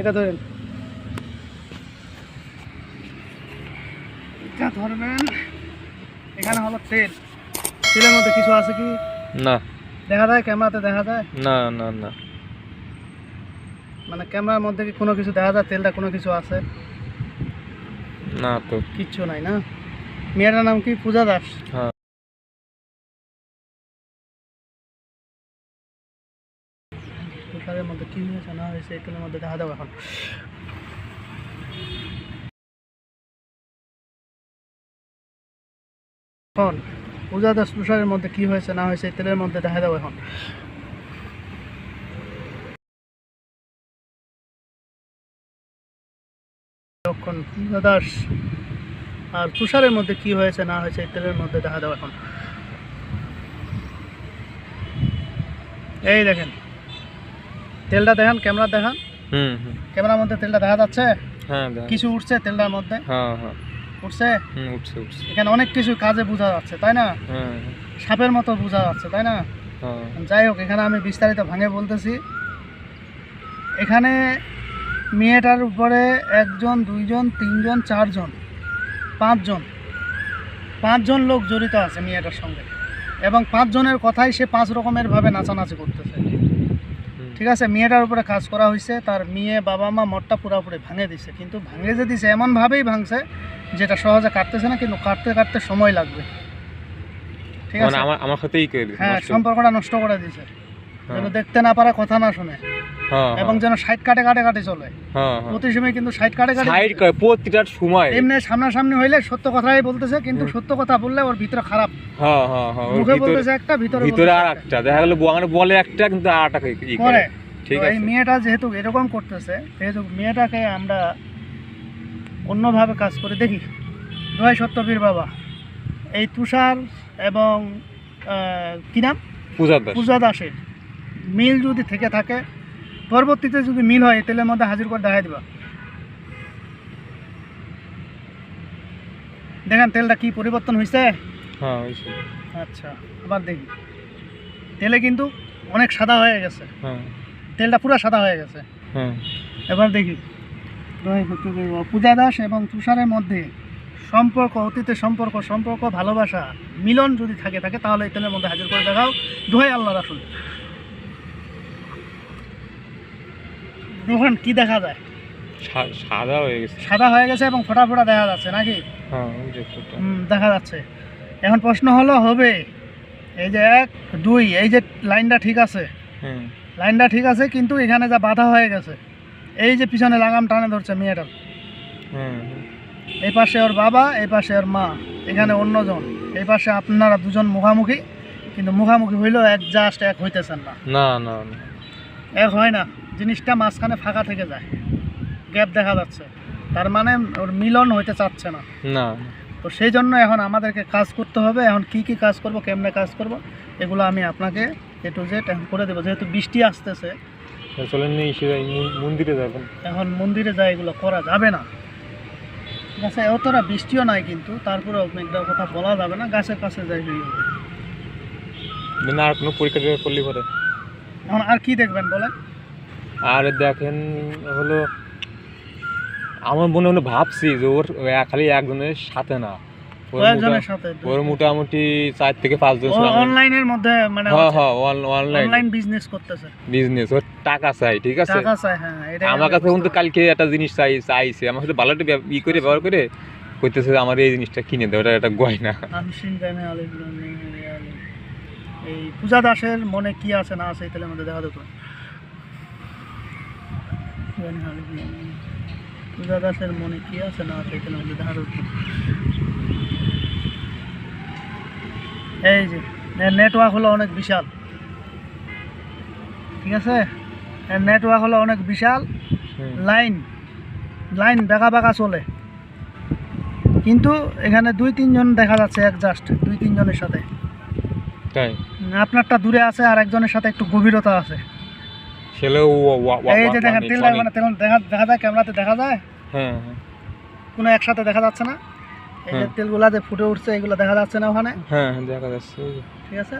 এটা ধরেন। এটা ধরবেন। এখানে হলো তেল তেলের মধ্যে কিছু আছে কি? না। দেখা যায় ক্যামেরাতে দেখা যায়? না না না। মানে ক্যামেরার মধ্যে কি কোনো কিছু দেখা যায়? তেলটা কোনো কিছু আছে? না তো। কিচ্ছু নাই না? মেয়েটার নাম কি? পূজা দাস। হ্যাঁ। কি হয়েছে হয়েছে মধ্যে দেখা যাবে এখন। এখন তুষারের মধ্যে কি হয়েছে, না হয়েছে তেলের মধ্যে দেখা যাবে এখন। পূজা দাস আর তুষারের মধ্যে কি হয়েছে, না হয়েছে তেলের মধ্যে দেখা যাবে এখন। এই দেখেন তেলটা দেখান ক্যামেরা দেখান। হুম হুম। ক্যামেরার মধ্যে তেলটা দেখা যাচ্ছে? হ্যাঁ কিছু উঠছে তেলটার মধ্যে? হ্যাঁ হ্যাঁ। উঠছে? হুম উঠছে উঠছে। এখানে অনেক কিছু কাজে বোঝা যাচ্ছে তাই না? হ্যাঁ। সাপের মতো বোঝা যাচ্ছে তাই না? যাই হোক এখানে আমি বিস্তারিত ভাঙে বলতেছি। এখানে মেয়েটার উপরে একজন দুইজন তিনজন চারজন পাঁচজন। পাঁচজন লোক জড়িত আছে মেয়েটার সঙ্গে। এবং পাঁচজনের কথাই সে পাঁচ রকমের ভাবে নাচানাচি করতেছে। ঠিক আছে মেয়েটার উপরে কাজ করা হয়েছে তার মেয়ে বাবা মা মঠটা পুরোপুরি ভাঙে দিছে। কিন্তু ভাঙে যে দিছে এমনভাবেই ভাঙছে যেটা সহজে কাটতেছে না কিন্তু কাটতে কাটতে সময় লাগবে। ঠিক মানে আছে? আমার আমার সাথেই হ্যাঁ সম্পর্কটা নষ্ট করে দিছে হ্যাঁ, যেন দেখতে না পারে কথা না শুনে। হ্যাঁ, এবং হ্যাঁ, যেন সাইড কাটে কাটে কাটে চলে। হ্যাঁ, হ্যাঁ। প্রতি সময় কিন্তু সাইড কাটে কাটে সাইড করে প্রতিটার সময়। এমনি সামনাসামনি হইলে সত্য কথাই বলতেছে কিন্তু সত্য কথা বললে ওর ভিতরে খারাপ। হ্যাঁ হ্যাঁ হ্যাঁ মুখে ভিতরে বলতেছে একটা ভিতরে ভিতরে আর একটা। দেখা গেল মানে বলে একটা কিন্তু আর একটা করে। ঠিক তো এই মেয়েটা যেহেতু এরকম করতেছে সেহেতু মেয়েটাকে আমরা অন্যভাবে কাজ করে দেখি। দোহাই সত্যবীর বাবা। এই তুষার এবং কি নাম? দাস। পূজা দাসের। মিল যদি থেকে থাকে পরবর্তীতে যদি মিল হয় তেলের মধ্যে হাজির করে দেখাই দিবা। দেখেন তেলটা কি পরিবর্তন হয়েছে হ্যাঁ আচ্ছা আবার দেখি। তেলে কিন্তু অনেক সাদা হয়ে গেছে। হ্যাঁ। তেলটা পুরো সাদা হয়ে গেছে। হ্যাঁ। এবার দেখি। পূজা দাস এবং তুষারের মধ্যে সম্পর্ক অতীতের সম্পর্ক সম্পর্ক ভালোবাসা মিলন যদি থাকে থাকে তাহলে এই তেলের মধ্যে হাজির করে দেখাও। দোহাই আল্লাহ রাসুল। দেখুন কি দেখা যায়? সাদা হয়ে গেছে। সাদা হয়ে গেছে এবং ফোটা ফোটা দেখা যাচ্ছে নাকি? হ্যাঁ দেখা যাচ্ছে। এখন প্রশ্ন হলো হবে? এই যে এক দুই এই যে লাইনটা ঠিক আছে। লাইনটা ঠিক আছে কিন্তু এখানে যা বাধা হয়ে গেছে এই যে পিছনে লাগাম টানে ধরছে মেয়েটার। এই পাশে ওর বাবা এই পাশে ওর মা এখানে অন্যজন। এই পাশে আপনারা দুজন মুখামুখি কিন্তু মুখামুখি হইলেও এক জাস্ট এক হইতেছেন না। না না না। এক হয় না। জিনিসটা মাঝখানে ফাঁকা থেকে যায়। গ্যাপ দেখা যাচ্ছে। তার মানে ওর মিলন হইতে চাচ্ছে না। না। তো সেই জন্য এখন আমাদেরকে কাজ করতে হবে। এখন কি কি কাজ করব কেমনে কাজ করব এগুলো আমি আপনাকে এ টু জেড এখন করে দেবো। যেহেতু বৃষ্টি আসতেছে চলেন যাই। মন্দিরে যাবেন এখন। মন্দিরে যায় এগুলো করা যাবে না। আছে অতটা বৃষ্টিও নাই কিন্তু তারপরেও একটা কথা বলা যাবে না। গাছের কাছে যাই হয়ে। না আর কোনো পরীক্ষা করলে পরে এখন আর কি দেখবেন বলেন? আর দেখেন হলো আমার মনে মনে ভাবছি যে ওর খালি একজনের সাথে না। ওর মোটামুটি চার থেকে ছিল আমার- অনলাইনের মধ্যে মানে হ্যাঁ হ্যাঁ অনলাইন। অনলাইন বিজনেস করতেছে। বিজনেস ওর টাকা চাই ঠিক আছে? টাকা চাই হ্যাঁ আমার কাছে কিন্তু কালকে একটা জিনিস চাই চাইছে। আমার সাথে ভালো একটা ই করে ব্যবহার করে কইতেছে আমার এই জিনিসটা কিনে দেয় ওটা একটা গয়না। জানে। এই পূজা দাসের মনে কি আছে না আছে তেলের মধ্যে দেখা পূজা দাসের মনে কি আছে না আছে এই যে নেটওয়ার্ক হলো অনেক বিশাল। ঠিক আছে? নেটওয়ার্ক হলো অনেক বিশাল। লাইন লাইন বেঁকা বেঁকা চলে। কিন্তু এখানে দুই তিনজন দেখা যাচ্ছে এক জাস্ট দুই তিনজনের সাথে। আপনারটা দূরে আছে আর একজনের সাথে একটু গভীরতা আছে। ছেলেও ও- ও- ও- এই যে দেখেন তেল মানে তেল দেখা দেখা যায় ক্যামেরাতে দেখা যায়। হ্যাঁ হ্যাঁ। কোনো একসাথে দেখা যাচ্ছে না। এই যে হ্যাঁ। তেলগুলা যে ফুটে উঠছে এগুলো দেখা যাচ্ছে না ওখানে। হ্যাঁ হ্যাঁ, দেখা যাচ্ছে ঠিক আছে?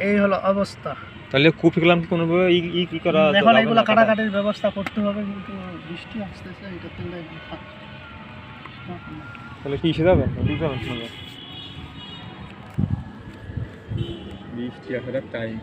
এই হলো অবস্থা। তাহলে কপি কি কোনো ই কি করা এখন এগুলো কাটাকাটির ব্যবস্থা করতে হবে কিন্তু বৃষ্টি আসতেছে এটা তেলে তাহলে কি এসে বৃষ্টি আসার টাইম